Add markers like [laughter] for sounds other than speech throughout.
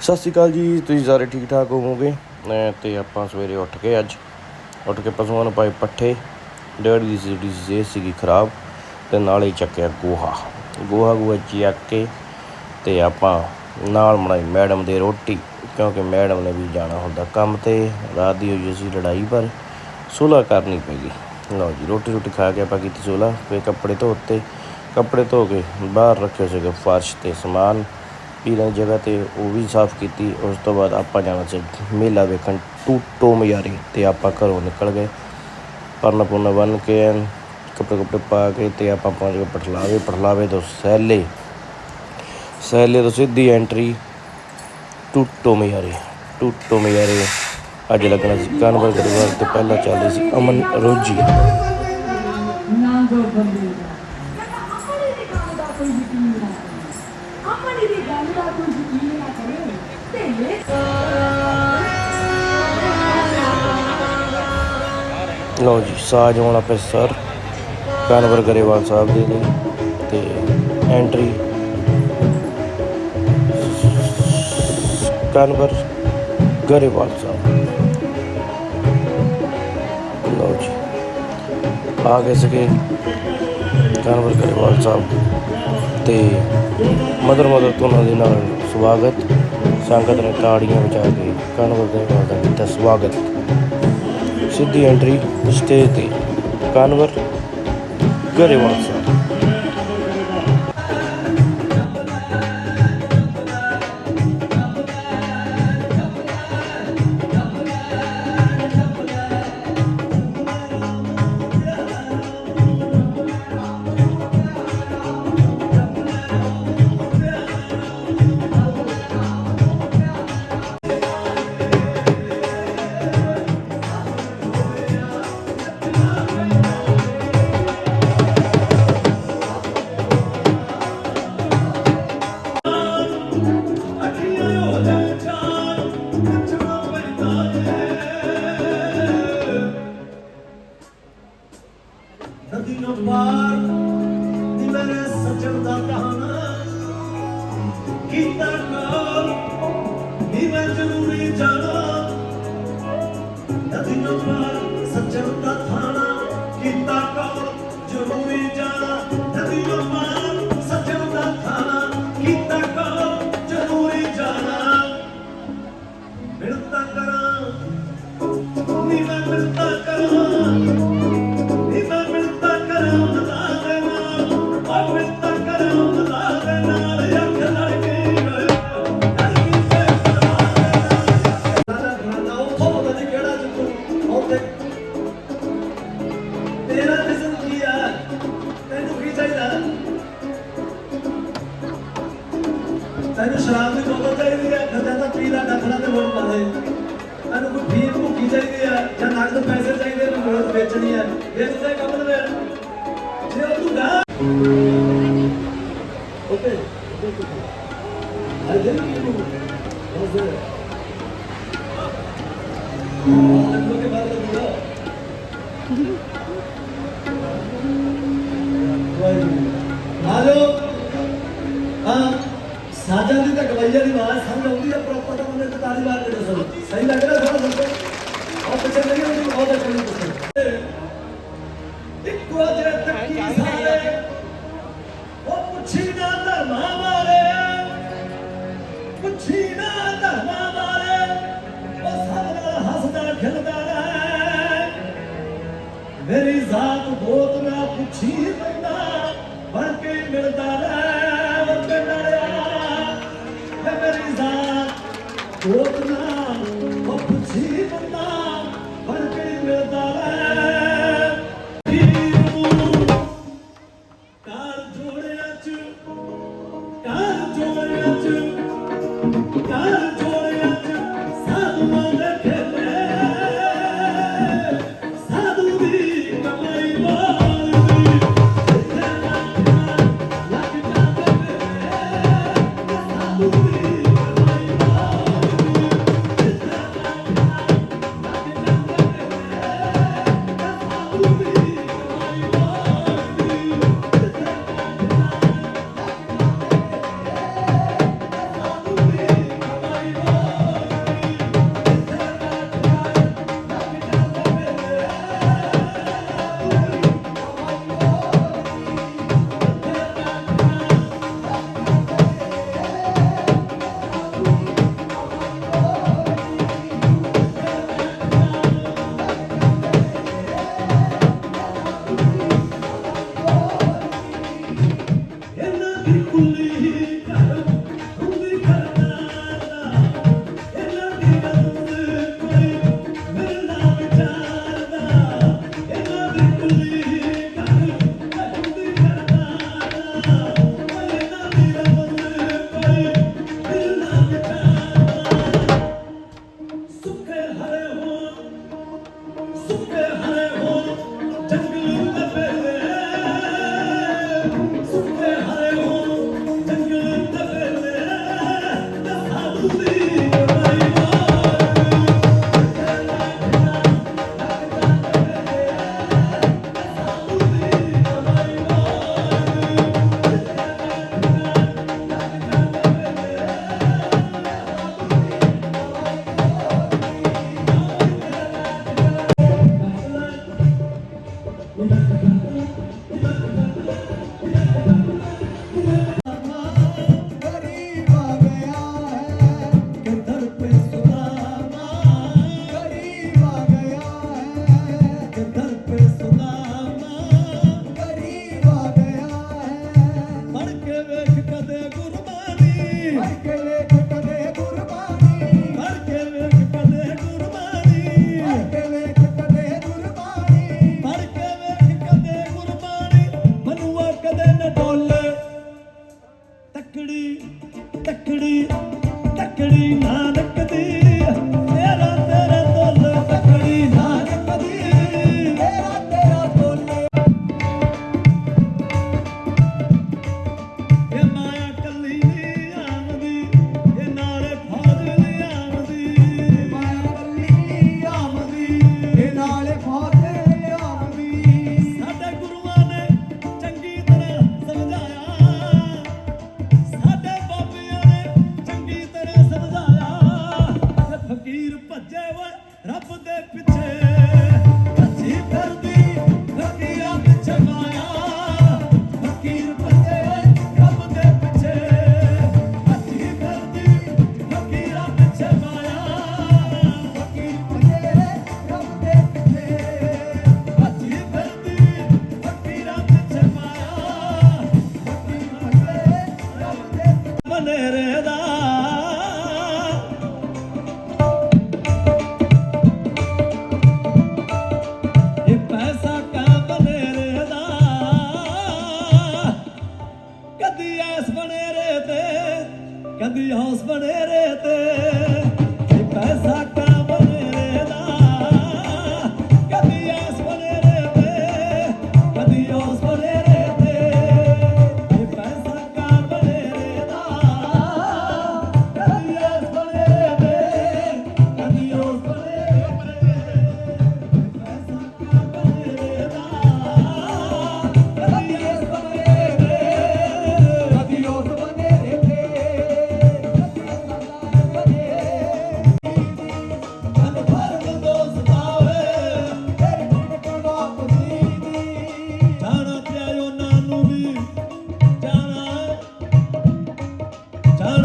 ਸਤਿ ਸ਼੍ਰੀ ਅਕਾਲ ਜੀ, ਤੁਸੀਂ ਸਾਰੇ ਠੀਕ ਠਾਕ ਹੋਵੋਗੇ? ਅਹ ਤੇ ਆਪਾਂ ਸਵੇਰੇ ਉੱਠ ਕੇ ਅੱਜ, ਉੱਠ ਕੇ ਪਸ਼ੂਆਂ ਨੂੰ ਪਾਏ ਪੱਠੇ, ਡੈਡੀ ਦੀ ਜਿਹੜੀ ਸਿਹਤ ਸੀਗੀ ਖਰਾਬ ਤੇ ਨਾਲੇ ਹੀ ਚੱਕਿਆ ਗੋਹਾ। ਗੋਹਾ ਗੋਹਾ ਚੱਕ ਕੇ ਤੇ ਆਪਾਂ ਨਾਲ ਬਣਾਈ ਮੈਡਮ ਦੇ ਰੋਟੀ, ਕਿਉਂਕਿ ਮੈਡਮ ਨੇ ਵੀ ਜਾਣਾ ਹੁੰਦਾ ਕੰਮ ਤੇ, ਰਾਤ ਦੀ ਹੋਈ ਸੀ ਲੜਾਈ, ਪਰ ਸੁਲ੍ਹਾ ਕਰਨੀ ਪੈਗੀ ਲਓ ਜੀ ਰੋਟੀ ਰੋਟੀ ਖਾ ਕੇ ਆਪਾਂ ਕੀਤੀ ਸੁਲ੍ਹਾ, ਫਿਰ ਕੱਪੜੇ ਧੋਤੇ, ਕੱਪੜੇ ਧੋ ਕੇ ਬਾਹਰ ਰੱਖੇ ਸੀਗੇ ਫਰਸ਼ ਤੇ ਸਮਾਨ। ਪੀਣ ਦੀ ਜਗ੍ਹਾ ਤੇ ਉਹ ਵੀ ਸਾਫ਼ ਕੀਤੀ, ਉਸ ਤੋਂ ਬਾਅਦ ਆਪਾਂ ਜਾਣਾ ਸੀ ਮੇਲਾ ਵੇਖਣ ਟੂਟੋ ਮਯਾਰੀ ਅਤੇ ਆਪਾਂ ਘਰੋਂ ਨਿਕਲ ਗਏ। ਪਰਨ ਪੁਰਨਾ ਬੰਨ੍ਹ ਕੇ ਐਨ ਕੱਪੜੇ ਕੱਪੜੇ ਪਾ ਕੇ ਅਤੇ ਆਪਾਂ ਪਹੁੰਚ ਗਏ ਪਠਲਾਵੇ ਪਟਲਾਵੇ ਤੋਂ ਸੈਲੇ ਸੈਲੇ ਤੋਂ ਸਿੱਧੀ ਐਂਟਰੀ ਟੂਟੋ ਮਯਾਰੀ ਟੂਟੋ ਮਯਾਰੀ ਅੱਜ ਲੱਗਣਾ ਸੀ ਕਾਨਵਰ ਗਰਵਾਲ ਤੇ ਪਹਿਲਾਂ ਚੱਲਦੀ ਸੀ ਅਮਨ ਰੋਜੀ। ਨਾ ਲਓ ਜੀ, ਸਾਜ ਹੋਣਾ ਸਰ। ਕਾਨਵਰ ਗਰੇਵਾਲ ਸਾਹਿਬ ਦੇ ਲਈ ਤੇ ਐਂਟਰੀ ਕਾਨਵਰ ਗਰੇਵਾਲ ਸਾਹਿਬ। ਲਓ ਜੀ, ਆ ਗਏ ਸੀਗੇ ਕਾਨਵਰ ਗਰੇਵਾਲ ਸਾਹਿਬ ਤੇ ਮਦਰ ਮਦਰ ਤੋਂ ਉਹਨਾਂ ਦੇ ਨਾਲ ਸਵਾਗਤ। ਸੰਗਤ ਨੇ ਤਾੜੀਆਂ ਵਜਾ ਕੇ ਕਾਨਵਰ ਗਰੇਵਾਲ ਦਾ ਕੀਤਾ ਸਵਾਗਤ। ਸਿੱਧੀ ਐਂਟਰੀ ਸਟੇਜ ਤੇ। ਕਾਨਵਰ ਗਰੇਵਾਲ ਪਾਰ ਨੀ ਮੇਰੇ ਸੱਜਣ ਦਾ ਕਹਾਣਾ। ਕੀਤਾ ਕਾਲ ਨੀ ਮੈਂ ਜ਼ਰੂਰੀ ਜਾਣਾ। ਨਦੀ ਨੂੰ ਪਾਰ ਸੱਜਣ ਦਾ ਥਾਣਾ। ਕੀਤਾ ਕਾਲ ਜ਼ਰੂਰੀ ਸਾਜਾਂ ਦੀ ਆਵਾਜ਼ ਸਮਝ ਆਉਂਦੀ ਹੈ ਪ੍ਰੋਪਰ ਤਾਂ ਬੰਦੇ ਤੇ ਤਾਲੀ ਮਾਰ ਦੱਸੋ। ਸਹੀ ਲੱਗ Aleluia.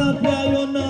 Papa, you're not.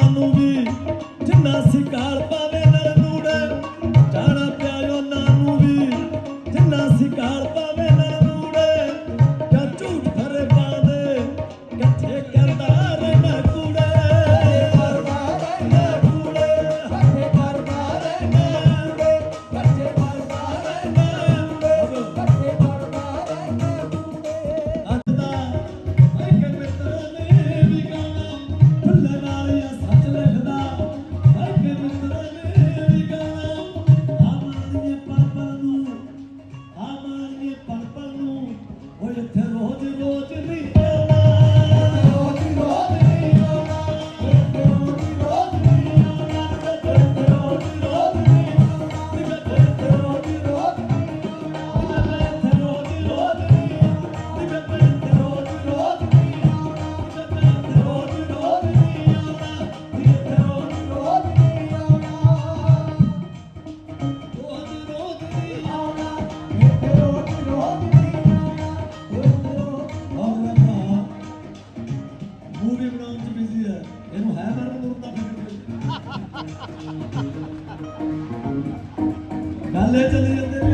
Movie ਬਣਾਉਣ 'ਚ ਬਿਜ਼ੀ ਹੈ। ਇਹਨੂੰ ਹੈ ਵਰਨ ਨੂੰ ਤਾਂ ਗੱਲ [laughs] ਇਹ ਚੱਲੀ ਜਾਂਦੀ।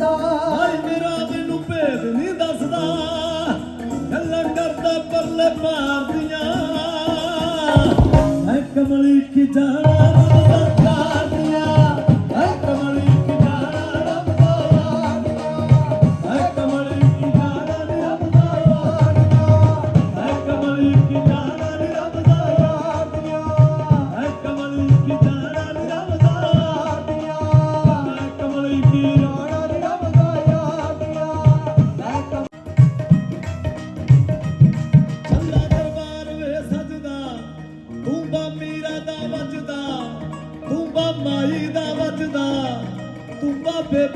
ਦੱਸਦਾ ਹਾਏ ਮੇਰਾ ਮੈਨੂੰ ਭੇਦ ਨਹੀਂ ਦੱਸਦਾ। ਗੱਲਾਂ ਕਰਦਾ ਪਰਲੇ ਪਾਰ ਦੀਆਂ। ਐ ਕਮਲੀ ਕੀ ਜਾਣਾ।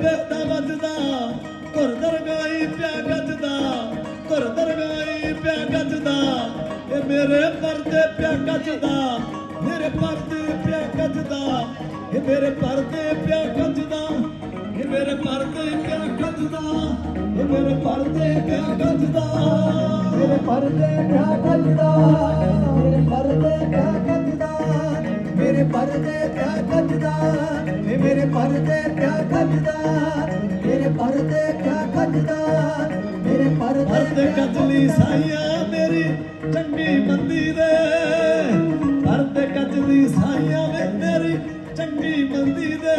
ਬੇਬੇ ਦਾ ਵੱਜਦਾ ਘਰ ਦਰਗਾਈ ਪਿਆ ਗੱਜਦਾ, ਘੁਰ ਦਰਗਾਈ ਪਿਆ ਗੱਜਦਾ। ਇਹ ਮੇਰੇ ਪਰਦੇ ਪਿਆ ਗੱਜਦਾ, ਮੇਰੇ ਪਰਦੇ ਪਿਆ ਗੱਜਦਾ। ਇਹ ਮੇਰੇ ਪਰਦੇ ਪਿਆ ਗੱਜਦਾ, ਇਹ ਮੇਰੇ ਪਰਦੇ ਪਿਆ ਗੱਜਦਾ, ਇਹ ਮੇਰੇ ਪਰਦੇ ਪਿਆ ਗੱਜਦਾ। ਮੇਰੇ ਪਰਦੇ ਪਿਆ ਗੱਜਦਾ, ਮੇਰੇ ਪਰਦੇ ਪਿਆ ਗੱਜਦਾ, ਮੇਰੇ ਪਰਦੇ ਪਿਆ ਗੱਜਦਾ ਏ ਮੇਰੇ ਪਰਦੇ ਪਿਆ ਗੱਜਦਾ ਮੇਰੇ ਪਰਦੇ ਪਿਆ ਗੱਜਦਾ ਮੇਰੇ ਪਰਦੇ ਪਰਦੇ ਕਜਲੀ ਸਾਈਆਂ ਮੇਰੀ ਚੰਗੀ ਮੰਦੀ ਦੇ। ਪਰਦੇ ਕਜਲੀ ਸਾਈਆਂ ਵੇ ਮੇਰੀ ਚੰਗੀ ਮੰਦੀ ਦੇ।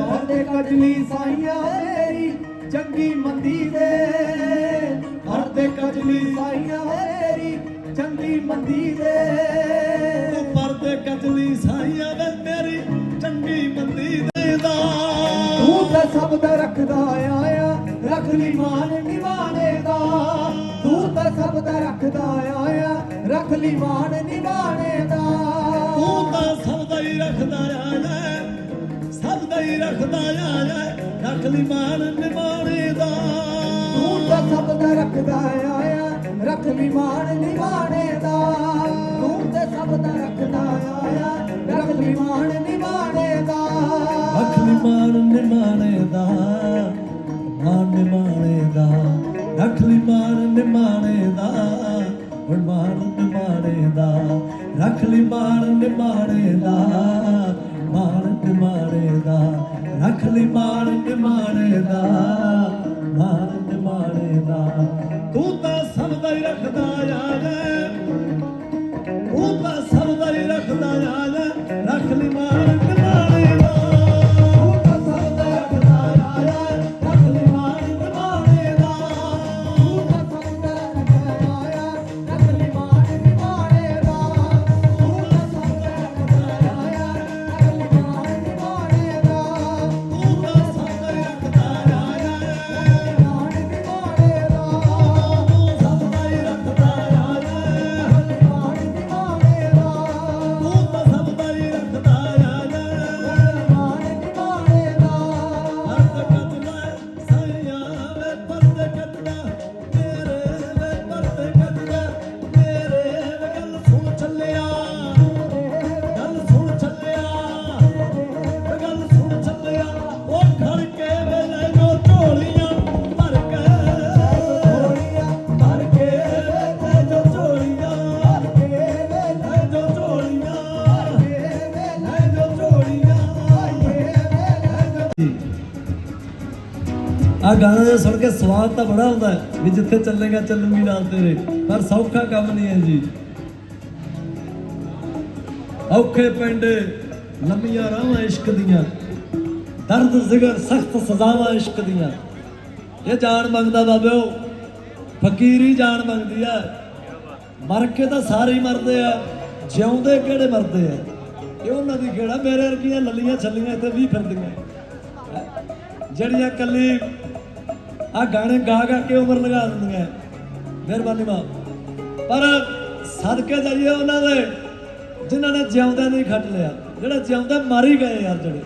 ਪਰਦੇ ਕਜਲੀ ਸਾਈਆਂ ਮੇਰੀ ਚੰਗੀ ਮੰਦੀ ਦੇ। ਪਰਦੇ ਕਜਲੀ ਸਾਈਆਂ ਮੇਰੀ ਚੰਗੀ ਮੰਦੀ ਦੇ। ਤੂੰ ਪਰਦੇ ਕਜਲੀ ਸਾਈਆਂ ਵੇ ਸਭ ਦਾ ਰੱਖਦਾ ਆਇਆ ਰੱਖ ਲਈ ਮਾਨ ਨਿਵਾਣੇ ਦਾ। ਤੂੰ ਤਾਂ ਸਭ ਦਾ ਰੱਖਦਾ ਆਇਆ ਰੱਖ ਲਈ ਮਾਨ ਨਿਵਾਣੇ ਦਾ। ਤੂੰ ਤਾਂ ਸਭ ਦਾ ਹੀ ਰੱਖਦਾ ਆਇਆ ਸਭ ਦਾ ਹੀ ਰੱਖਦਾ ਆਇਆ ਰੱਖ ਲਈ ਮਾਨ ਨਿਮਾਣੇ ਦਾ। ਤੂੰ ਤਾਂ ਸਭ ਦਾ ਰੱਖਦਾ ਆਇਆ ਰੱਖ ਲਈ ਮਾਨ ਨਿਵਾਣੇ ਦਾ। ਤੂੰ ਤਾਂ ਸਭ ਦਾ ਰੱਖਦਾ ਆਇਆ ਰੱਖ ਲਈ ਮਾਨ ਨਿਵਾਣੇ ਦਾ। ਮਾਨ ਨਿਮਾਣੇ ਦਾ, ਮਾਨ ਨਿਮਾਣੇ ਦਾ। ਰਖਲੀ ਮਾਨ ਨਿਮਾਣੇ ਦਾ, ਹੁਣ ਮਾਨ ਨਿਮਾਣੇ ਦਾ। ਰਖਲੀ ਮਾਨ ਨਿਮਾਣੇ ਦਾ, ਮਾਨ ਨਿਮਾਣੇ ਦਾ। ਰਖਲੀ ਮਾਨ ਨਿਮਾਣੇ ਦਾ, ਮਾਨ ਨਿਮਾਣੇ ਦਾ। ਤੂੰ ਤਾਂ ਆ ਗਾਣਾ ਜੇ ਸੁਣ ਕੇ ਸਵਾਦ ਤਾਂ ਬੜਾ ਹੁੰਦਾ ਵੀ ਜਿੱਥੇ ਚੱਲੇਗਾ ਚੱਲੂਗੀ ਨਾਲ ਤੇਰੇ, ਪਰ ਸੌਖਾ ਕੰਮ ਨਹੀਂ ਹੈ ਜੀ। ਔਖੇ ਪਿੰਡ, ਲੰਮੀਆਂ ਰਾਹਾਂ ਇਸ਼ਕ ਦੀਆਂ, ਦਰਦ, ਜ਼ਿਗਰ, ਸਖਤ ਸਜ਼ਾਵਾਂ ਇਸ਼ਕ ਦੀਆਂ। ਇਹ ਜਾਨ ਮੰਗਦਾ ਬਾਬਿਓ ਫਕੀਰੀ ਜਾਨ ਮੰਗਦੀ ਆ। ਮਰ ਕੇ ਤਾਂ ਸਾਰੇ ਹੀ ਮਰਦੇ ਆ, ਜਿਉਂਦੇ ਕਿਹੜੇ ਮਰਦੇ ਆ? ਇਹ ਉਹਨਾਂ ਦੀ ਖੇੜਾ, ਮੇਰੇ ਵਰਗੀਆਂ ਲੱਲੀਆਂ ਛੱਲੀਆਂ ਇੱਥੇ ਵੀ ਫਿਰਦੀਆਂ। ਜਿਹੜੀਆਂ ਕੱਲੀ ਆ ਗਾਣੇ ਗਾ ਗਾ ਕੇ ਉਮਰ ਲਗਾ ਦਿੰਦੀਆਂ। ਮਿਹਰਬਾਨੀ ਮਾਂ, ਪਰ ਸਦਕੇ ਜਾਈਏ ਉਹਨਾਂ ਦੇ, ਜਿਨ੍ਹਾਂ ਨੇ ਜਿਉਂਦਿਆਂ ਨਹੀਂ ਖੱਟ ਲਿਆ, ਜਿਹੜਾ ਜਿਉਂਦਾ ਮਰ ਹੀ ਗਏ ਯਾਰ ਜਿਹੜੇ।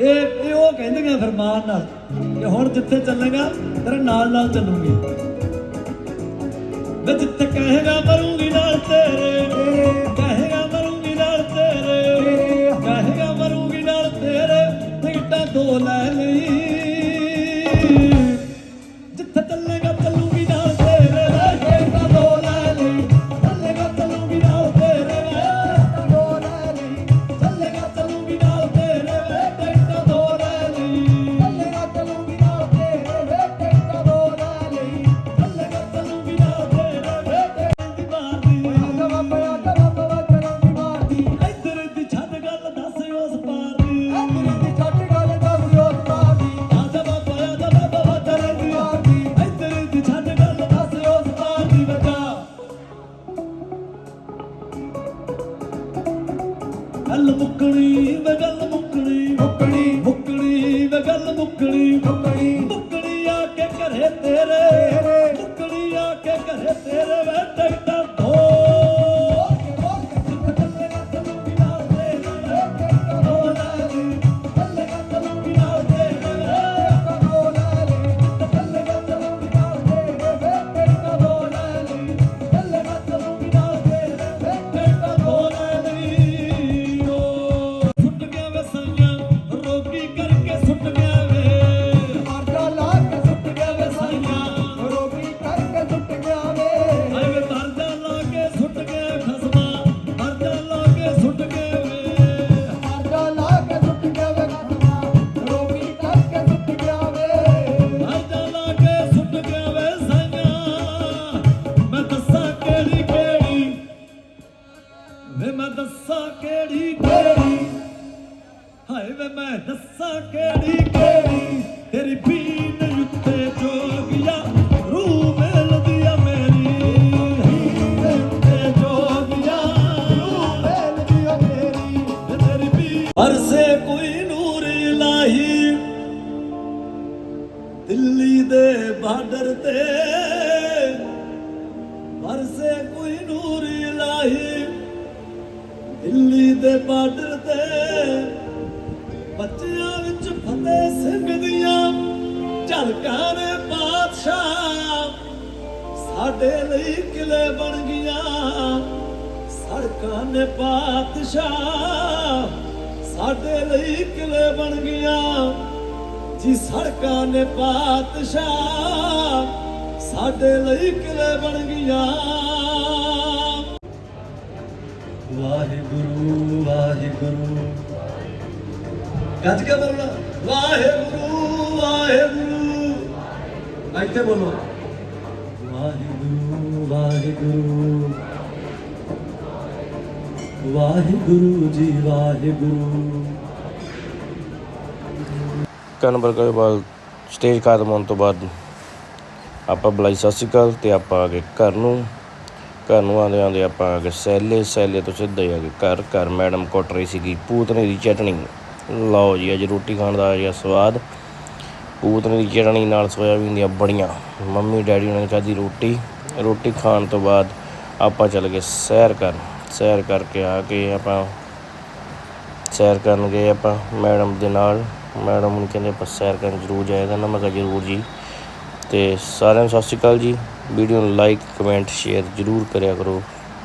ਇਹ ਇਹ ਉਹ ਕਹਿੰਦੀਆਂ ਫਿਰ ਮਾਨ ਨਾਲ, ਕਿ ਹੁਣ ਜਿੱਥੇ ਚੱਲੇਗਾ, ਤੇਰੇ ਨਾਲ ਨਾਲ ਚੱਲੂਗੀ। ਵੇ ਜਿੱਥੇ ਕਹੇਗਾ, ਮਰੂੰਗੀ ਨਾਲ ਤੇਰੇ, ਕਹੇਗਾ, ਮਰੂੰਗੀ ਨਾਲ ਤੇਰੇ, ਕਹੇਗਾ, ਮਰੂੰਗੀ ਨਾਲ ਤੇਰੇ ਟਿਕਟਾਂ ਦੋ ਲੈ ਲਈ। ਗੱਲ ਮੁੱਕਣੀ ਵੇ ਗੱਲ ਮੁੱਕਣੀ। ਮੁੱਕਣੀ। ਮੁੱਕਣੀ ਵੇ ਗੱਲ ਮੁੱਕਣੀ। ਮੁੱਕਣੀ। ਮੁੱਕਣੀ ਆ ਕੇ ਘਰੇ ਤੇਰੇ। ਮੁੱਕਣੀ ਆ ਕੇ ਘਰੇ ਤੇਰੇ ਵੇ ਸਾਡੇ ਲਈ ਕਿਲੇ ਬਣ ਗਈਆਂ ਜੀ ਸੜਕਾਂ ਨੇ ਬਾਦਸ਼ਾਹ ਸਾਡੇ ਲਈ ਕਿਲੇ ਬਣ ਗਈਆਂ ਵਾਹਿਗੁਰੂ ਵਾਹਿਗੁਰੂ। ਗੱਜ ਕੇ ਬੋਲਣਾ। ਵਾਹਿਗੁਰੂ ਵਾਹਿਗੁਰੂ। ਇੱਥੇ ਬੋਲੋ। ਵਾਹਿਗੁਰੂ ਵਾਹਿਗੁਰੂ। ਵਾਹਿਗੁਰੂ ਜੀ, ਵਾਹਿਗੁਰੂ। ਕਨਵਰ ਕੇ ਬਾਅਦ ਸਟੇਜ ਖਤਮ ਹੋਣ ਤੋਂ ਬਾਅਦ ਆਪਾਂ ਬੁਲਾਈ, ਸਤਿ ਸ਼੍ਰੀ ਅਕਾਲ, ਤੇ ਆਪਾਂ ਆ ਗਏ ਘਰ ਨੂੰ। ਘਰ ਨੂੰ ਆਉਂਦੇ ਆਉਂਦੇ ਆਪਾਂ ਆ ਗਏ ਸੈਲੇ ਸੈਲੇ ਤੋਂ ਸਿੱਧਾ ਹੀ ਆ ਗਏ ਘਰ। ਘਰ ਮੈਡਮ ਕੁੱਟ ਰਹੀ ਸੀਗੀ ਪੂਤਨੇ ਦੀ ਚਟਣੀ। ਲਓ ਜੀ, ਅੱਜ ਰੋਟੀ ਖਾਣ ਦਾ ਆ ਗਿਆ ਸਵਾਦ। ਪੂਤਨੇ ਦੀ ਚਟਣੀ ਨਾਲ ਸੋਇਆਬੀਨ ਦੀਆਂ ਬੜੀਆਂ। ਮੰਮੀ, ਡੈਡੀ ਨੇ ਖਾਧੀ ਰੋਟੀ। ਰੋਟੀ ਖਾਣ ਤੋਂ ਬਾਅਦ ਆਪਾਂ ਚੱਲ ਗਏ ਸੈਰ ਕਰਨ। ਸੈਰ ਕਰਕੇ ਆ ਕੇ ਆਪਾਂ। ਸੈਰ ਕਰਨ ਗਏ ਆਪਾਂ ਮੈਡਮ ਦੇ ਨਾਲ। ਮੈਡਮ ਨੂੰ ਕਹਿੰਦੇ ਆਪਾਂ ਸੈਰ ਕਰਨ ਜ਼ਰੂਰ ਜਾਏਗਾ ਨਾ ਮੈਂ ਕਿਹਾ ਜ਼ਰੂਰ ਜੀ। ਤੇ ਸਾਰਿਆਂ ਨੂੰ ਸਤਿ ਸ਼੍ਰੀ ਅਕਾਲ ਜੀ। ਵੀਡੀਓ ਨੂੰ ਲਾਈਕ ਕਮੈਂਟ ਸ਼ੇਅਰ ਜ਼ਰੂਰ ਕਰਿਆ ਕਰੋ।